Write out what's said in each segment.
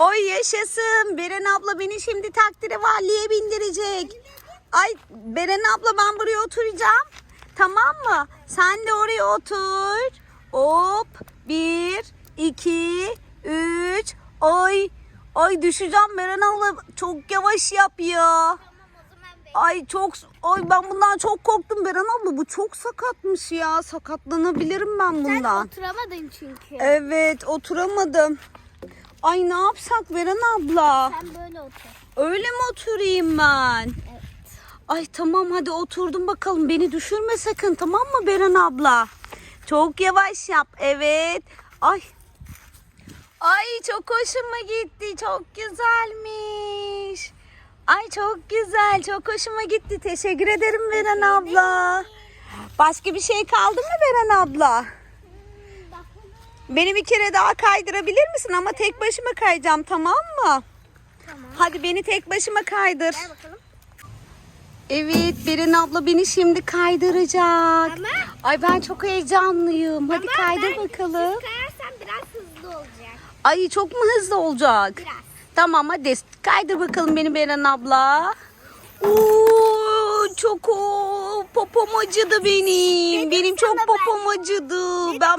Oy yaşasın. Beren abla beni şimdi takdire valliye bindirecek. Ay Beren abla ben buraya oturacağım. Tamam mı? Sen de oraya otur. Hop. Bir, iki, üç. Oy. Ay düşeceğim Beren abla. Çok yavaş yap ya. Ay çok ay ben bundan çok korktum Beren abla. Bu çok sakatmış ya. Sakatlanabilirim ben Sen bundan. oturamadın çünkü. Evet oturamadım. Ay ne yapsak Beren abla? Sen böyle otur. Öyle mi oturayım ben? Evet. Ay tamam hadi oturdum bakalım. Beni düşürme sakın tamam mı Beren abla? Çok yavaş yap. Evet. Ay. Ay çok hoşuma gitti. Çok güzelmiş. Ay çok güzel. Çok hoşuma gitti. Teşekkür ederim Beren abla. Başka bir şey kaldı mı Beren abla? Beni bir kere daha kaydırabilir misin? Ama tek başıma kayacağım tamam mı? tamam. Hadi beni tek başıma kaydır. Gel bakalım. Evet Beren abla beni şimdi kaydıracak. Ama- Ay ben çok heyecanlıyım. Hadi Ama kaydır ben- bakalım. Siz kayarsan biraz hızlı olacak. Ay çok mu hızlı olacak? Biraz. Tamam hadi kaydır bakalım beni Beren abla. Oo, çok o popom acıdı benim. Dedim benim çok ben. popom acıdı.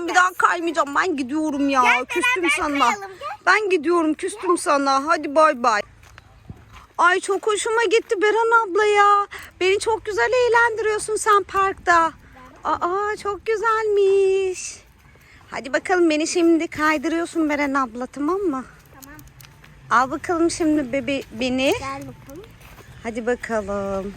Ben bir daha kaymayacağım. Ben gidiyorum ya. Gel küstüm sana. kayalım, gel. Ben gidiyorum. Küstüm sana. Hadi bay bay. Ay çok hoşuma gitti Beren abla ya. Beni çok güzel eğlendiriyorsun sen parkta. Aa çok güzelmiş. Hadi bakalım beni şimdi kaydırıyorsun Beren abla tamam mı? Tamam. Al bakalım şimdi bebe beni. Gel bakalım. Hadi bakalım.